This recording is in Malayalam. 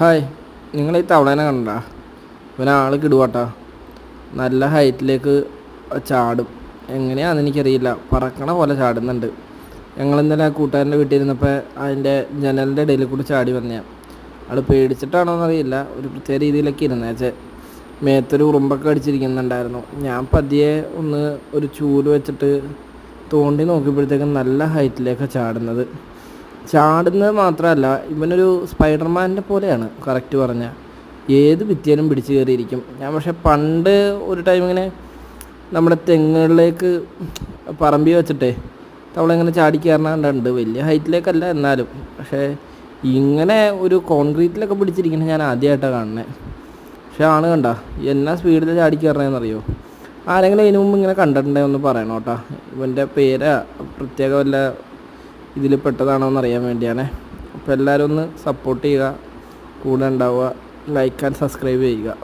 ഹായ് നിങ്ങൾ ഈ തവളേനെ കണ്ട? ഇവനാൾ കിടുവാട്ടാ. നല്ല ഹൈറ്റിലേക്ക് ചാടും. എങ്ങനെയാണെന്ന് എനിക്കറിയില്ല. പറക്കണ പോലെ ചാടുന്നുണ്ട്. ഞങ്ങൾ ഇന്നലെ ആ കൂട്ടുകാരന്റെ വീട്ടിൽ ഇരുന്നപ്പോൾ അതിന്റെ ജനലിന്റെ ഇടയിൽ കൂടി ചാടി വന്നതാണ് ആൾ പേടിച്ചിട്ടാണോ എന്നറിയില്ല. ഒരു പ്രത്യേക രീതിയിലൊക്കെ ഇരുന്നേച്ചേ. മേത്തൊരു ഉറുമ്പൊക്കെ അടിച്ചിരിക്കുന്നുണ്ടായിരുന്നു. ഞാൻ പതിയെ ഒന്ന് ഒരു ചൂൽ വെച്ചിട്ട് തോണ്ടി നോക്കിയപ്പോഴത്തേക്കും നല്ല ഹൈറ്റിലേക്ക് ചാടുന്നത്. ചാടുന്നത് മാത്രമല്ല ഇവനൊരു സ്പൈഡർമാന്റെ പോലെയാണ് കറക്റ്റ് പറഞ്ഞാൽ ഏത് വിദ്യയിലും പിടിച്ചു കയറിയിരിക്കും. ഞാൻ പക്ഷേ പണ്ട് ഒരു ടൈം ഇങ്ങനെ നമ്മുടെ തെങ്ങുകളിലേക്ക് പറമ്പി വെച്ചിട്ടേ തവളിങ്ങനെ ഇങ്ങനെ ചാടി വലിയ ഹൈറ്റിലേക്കല്ല എന്നാലും. പക്ഷേ ഇങ്ങനെ ഒരു കോൺക്രീറ്റിലൊക്കെ പിടിച്ചിരിക്കുന്നത് ഞാൻ ആദ്യമായിട്ടാണ് കാണുന്നത് പക്ഷേ ആണ് കണ്ട എന്നാ സ്പീഡിൽ ചാടിക്കയറണെന്നറിയോ ആരെങ്കിലും ഇതിനു മുമ്പ് ഇങ്ങനെ കണ്ടിട്ടുണ്ടെങ്കിൽ ഒന്ന് ഇവന്റെ പേര് പ്രത്യേക വല്ല ഇതിൽ പെട്ടതാണോ എന്ന് അറിയാൻ വേണ്ടിയാണേ. അപ്പോൾ എല്ലാവരും ഒന്ന് സപ്പോർട്ട് ചെയ്യുക. കൂടെ ഉണ്ടാവുക. ലൈക്ക് ആൻഡ് സബ്സ്ക്രൈബ് ചെയ്യുക.